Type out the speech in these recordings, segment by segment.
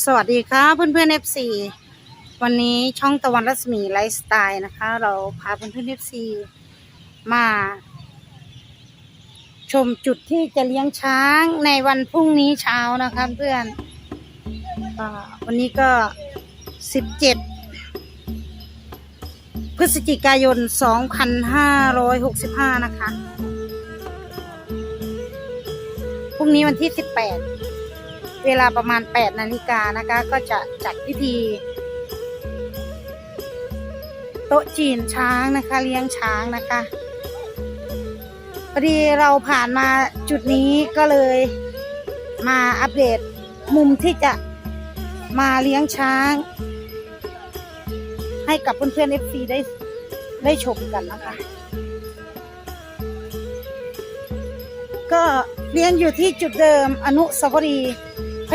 สวัสดีค่ะเพื่อนเพื่อนเอฟซีวันนี้ช่องตะวันรัศมีไลฟ์สไตล์นะคะ เราพาเพื่อนเพื่อนเอฟซีมา ชมจุดที่จะเลี้ยงช้างในวันพรุ่งนี้เช้านะคะเพื่อนอวันนี้ก็สิบเจ็ดพฤศจิกายนสองพันห้าร้อยหกสิบห้านะคะพรุ่งนี้วันที่สิบแปด เวลาประมาณ 8 นาฬิกานะคะ ก็จะจัดพิธี โต๊ะจีนช้างนะคะ เลี้ยงช้างนะคะพอดีเราผ่านมาจุดนี้ก็เลยมาอัปเดตมุมที่จะมาเลี้ยงช้าง ให้กับเพื่อนๆ FC ได้ได้ชมกันนะคะ ก็เลี้ยงอยู่ที่จุดเดิมอนุสาวรีย์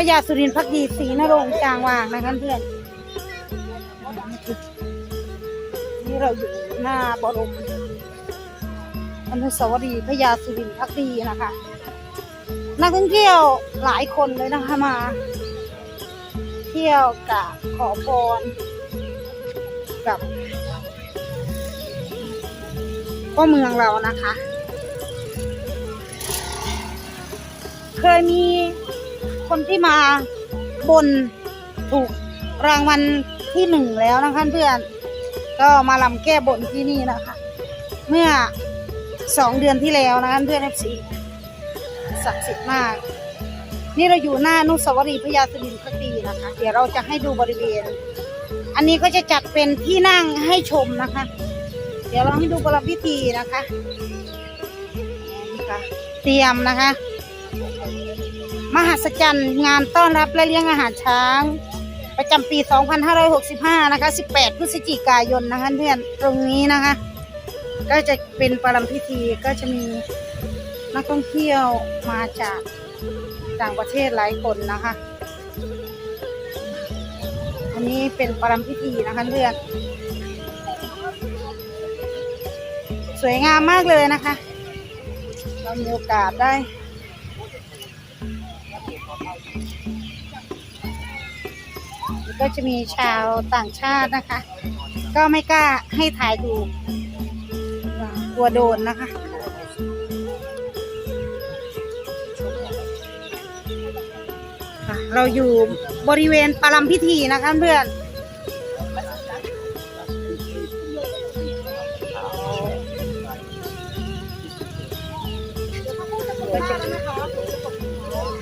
พญาสุรินทร์พักดีศรีนรงค์จางวางนะคะเพื่อนนี่เราอยู่หน้าบรมอนุสาวรีย์พญาสุรินทร์พักดีนะคะ นักท่องเที่ยวหลายคนเลยนะคะมา เที่ยวกับขอพรกับพ่อเมืองเรานะคะ เคยมี คนที่มาบนถูกรางวัลที่หนึ่งแล้วนะคะเพื่อนก็มาลำแก้บนที่นี่นะคะ เมื่อสองเดือนที่แล้วนะคะเพื่อนเอฟซีศักดิ์สิทธิ์มาก นี่เราอยู่หน้านุสาวรีย์พญาสุรินทร์พักดีนะคะ เดี๋ยวเราจะให้ดูบริเวณ อันนี้ก็จะจัดเป็นที่นั่งให้ชมนะคะ เดี๋ยวเราให้ดูประพิธีนะคะนี่ค่ะเตรียมนะคะ มหัศจรรย์งานต้อนรับและเลี้ยงอาหารช้าง ประจำปี 2565 นะคะ 18 พฤศจิกายนนะคะเพื่อนตรงนี้นะคะ ก็จะเป็นประลัมพิธีก็จะมีนักท่องเที่ยวมาจากต่างประเทศหลายคนนะคะ อันนี้เป็นประลัมพิธีนะคะเพื่อนสวยงามมากเลยนะคะ เรามีโอกาสได้ ก็จะมีชาวต่างชาตินะคะ ก็ไม่กล้าให้ถ่ายดูกลัวโดนนะคะเราอยู่บริเวณปรัมพิธีนะคะเพื่อน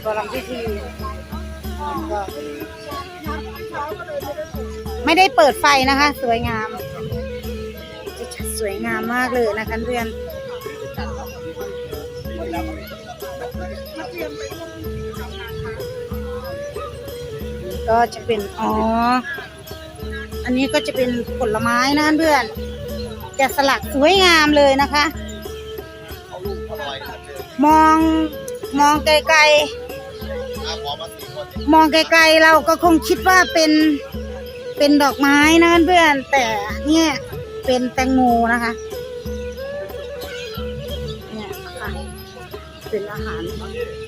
ปรัมพิธีก็ไม่ได้เปิดไฟนะคะ สวยงามจะจัดสวยงามมากเลยนะคะเพื่อนก็จะเป็น อ๋อ อันนี้ก็จะเป็นผลไม้นะเพื่อน จะสลักสวยงามเลยนะคะ มองมองไกลๆ มองไกลๆเราก็คงคิดว่าเป็นเป็นดอกไม้นะเพื่อนแต่เนี่ยเป็นแตงโมนะคะเนี่ยค่ะเป็นอาหาร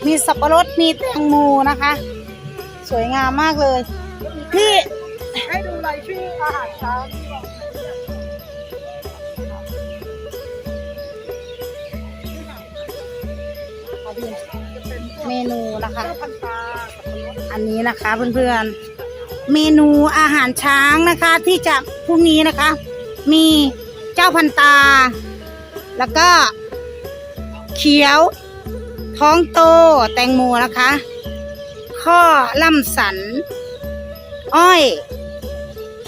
มีสับปะรดมีแตงโมนะคะ สวยงามมากเลยพี่ให้ดูรายชื่ออาหารเช้า เมนูนะคะ อันนี้นะคะเพื่อนๆ เมนูอาหารช้างนะคะที่จะพรุ่งนี้นะคะ มีเจ้าพันตา แล้วก็ เขียว ท้องโตแตงโมนะคะ ข้อล่ำสัน อ้อย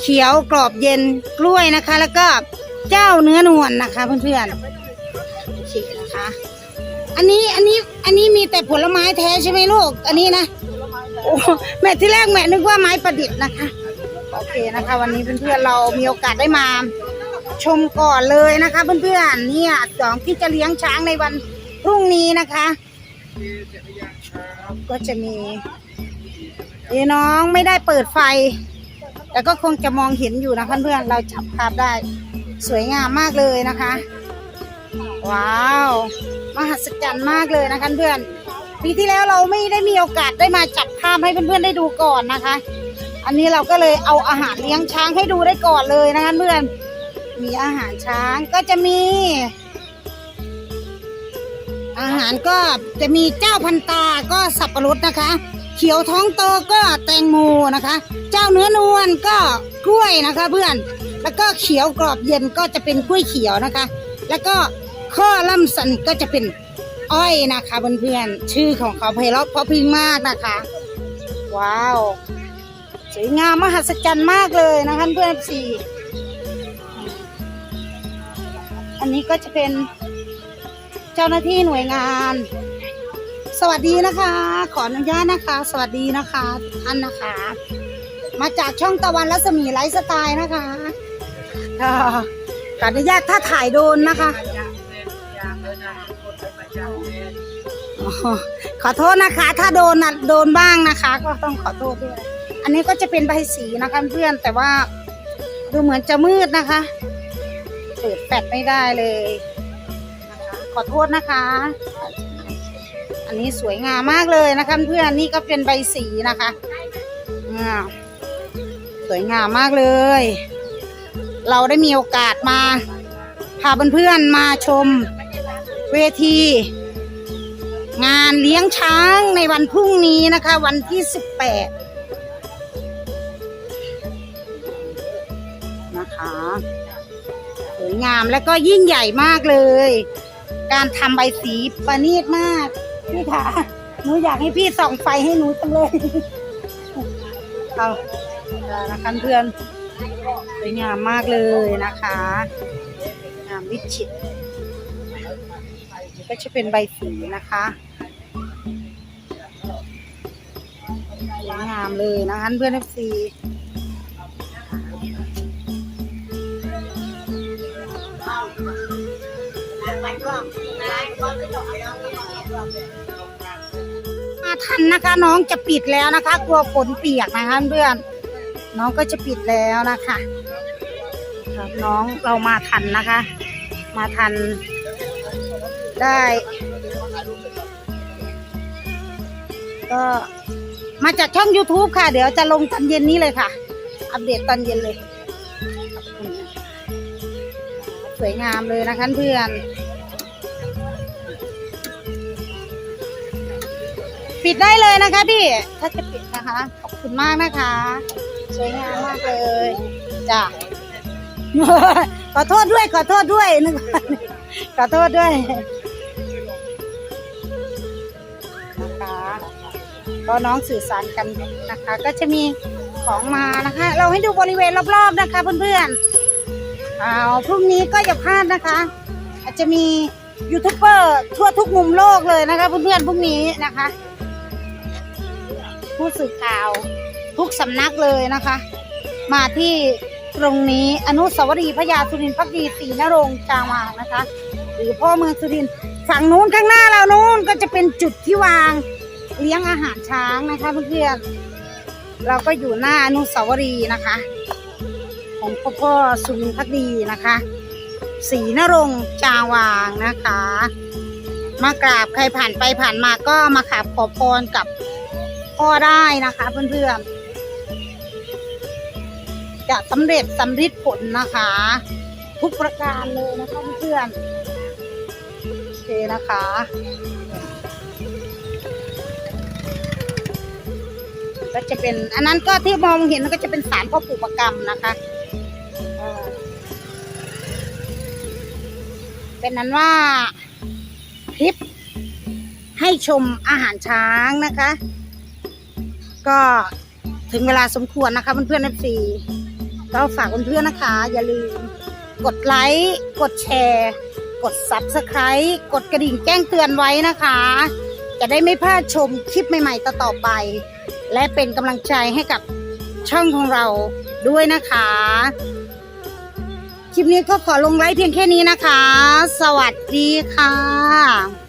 เขียวกรอบเย็นกล้วยนะคะ แล้วก็เจ้าเนื้อนวลนะคะ เพื่อนๆโอเคนะคะ อันนี้อันนี้อันนี้มีแต่ผลไม้แท้ใช่ไหมลูก อันนี้นะโอ้แม่ที่แรกแม่นึกว่าไม้ประดิษฐ์นะคะ โอเคนะคะ วันนี้เพื่อนๆเรามีโอกาสได้มา ชมก่อนเลยนะคะ เพื่อนๆเนี่ยสองที่จะเลี้ยงช้างในวันพรุ่งนี้นะคะ ก็จะมีเอ้น้องไม่ได้เปิดไฟ แต่ก็คงจะมองเห็นอยู่นะคะเพื่อนๆเราจับภาพได้สวยงามมากเลยนะคะ ว้าว มหัศจรรย์มากเลยนะคะเพื่อนปีที่แล้วเราไม่ได้มีโอกาสได้มาจับภภให้เพื่อนๆได้ดูก่อนนะคะ อันนี้เราก็เลยเอาอาหารเลี้ยงช้างให้ดูได้ก่อนเลยนะคะเพื่อน มีอาหารช้างก็จะมี อาหารก็จะมีเจ้าพันตาก็สับปะรดนะคะ เขียวท้องโตก็แตงโมนะคะ เจ้าเนื้อนวลก็กล้วยนะคะ เพื่อน แล้วก็เขียวกรอบเย็นก็จะเป็นกล้วยเขียวนะคะ แล้วก็ ข้อล่ำสันก็จะเป็นอ้อยนะคะเพื่อนๆชื่อของเขาไพเราะเพราะพิงมากนะคะ ว้าว สวยงามมหัศจรรย์มากเลยนะคะเพื่อนสี่อันนี้ก็จะเป็นเจ้าหน้าที่หน่วยงาน สวัสดีนะคะ ขออนุญาตนะคะ สวัสดีนะคะท่านนะคะ มาจากช่องตะวันรัศมีไลฟ์สไตล์นะคะขออนุญาตถ้าถ่ายโดนนะคะ อ๋อขอโทษนะคะ ถ้าโดนนะโดนบ้างนะคะ ก็ต้องขอโทษด้วย อันนี้ก็จะเป็นใบสีนะคะเพื่อนแต่ว่าดูเหมือนจะมืดนะคะ เปิดแฟลชไม่ได้เลยนะคะ ขอโทษนะคะ อันนี้สวยงามมากเลยนะคะเพื่อนนี่ก็เป็นใบสีนะคะสวยงามมากเลย เราได้มีโอกาสมาพาเพื่อนๆมาชมเวที งานเลี้ยงช้างในวันพรุ่งนี้นะคะ วันที่สิบแปดนะคะสวยงามและก็ยิ่งใหญ่มากเลย การทำใบสีประณีตมากพี่คะหนูอยากให้พี่ส่องไฟให้หนูจังเลยเอาเอานะคะเพื่อนสวยงามมากเลยนะคะงามวิจิตรก็จะเป็นใบสีนะคะ สวยงามเลยนะคะเพื่อนเอฟซีมาทันนะคะน้องจะปิดแล้วนะคะ กลัวฝนเปียกนะคะเพื่อนน้องก็จะปิดแล้วนะคะครับน้องเรามาทันนะคะ มาทันได้ ก็ มาจากช่อง YouTube ค่ะ เดี๋ยวจะลงตอนเย็นนี้เลยค่ะ อัปเดตตอนเย็นเลย สวยงามเลยนะคะเพื่อน ปิดได้เลยนะคะพี่ ถ้าจะปิดนะคะ ขอบคุณมากนะคะ สวยงามมากเลยจ้ะขอโทษด้วยขอโทษด้วยนึกขอโทษด้วย ก็น้องสื่อสารกันนะคะ ก็จะมีของมานะคะ เราให้ดูบริเวณรอบๆนะคะเพื่อนๆเอาพรุ่งนี้ก็อย่าพลาดนะคะ อาจจะมียูทูบเบอร์ทั่วทุกมุมโลกเลยนะคะเพื่อนๆพรุ่งนี้นะคะ ผู้สื่อข่าวทุกสำนักเลยนะคะ มาที่ตรงนี้อนุสาวรีย์พระยาสุรินทร์พักดีศรีนรงค์จางวางนะคะ หรือพ่อเมืองสุรินทร์ฝั่งนู้นข้างหน้าเรานู้นก็จะเป็นจุดที่วาง เลี้ยงอาหารช้างนะคะเพื่อนๆเราก็อยู่หน้าอนุสาวรีย์นะคะ ของพ่อพ่อสุนทร์พักดีนะคะศรีนรงจางวางนะคะ มากราบใครผ่านไปผ่านมาก็มาขาบขอพรกับพ่อได้นะคะเพื่อนๆจะสำเร็จสำฤทธิ์ผลนะคะ ทุกประการเลยนะคะเพื่อนๆโอเคนะคะ ก็จะเป็น อันนั้นก็ที่มองเห็นก็จะเป็นสารพ่อปู่ประกรรมนะคะเป็นนั้นว่าคลิปให้ชมอาหารช้างนะคะ ก็ถึงเวลาสมควรนะคะเพื่อนๆนัซีก็ฝากเพื่อนๆนะคะ อย่าลืมกดไลค์กดแชร์ กด Subscribe กดกระดิ่งแจ้งเตือนไว้นะคะ จะได้ไม่พลาดชมคลิปใหม่ๆต่อๆไป และเป็นกำลังใจให้กับช่องของเราด้วยนะคะ คลิปนี้ก็ขอลงไลค์เพียงแค่นี้นะคะ สวัสดีค่ะ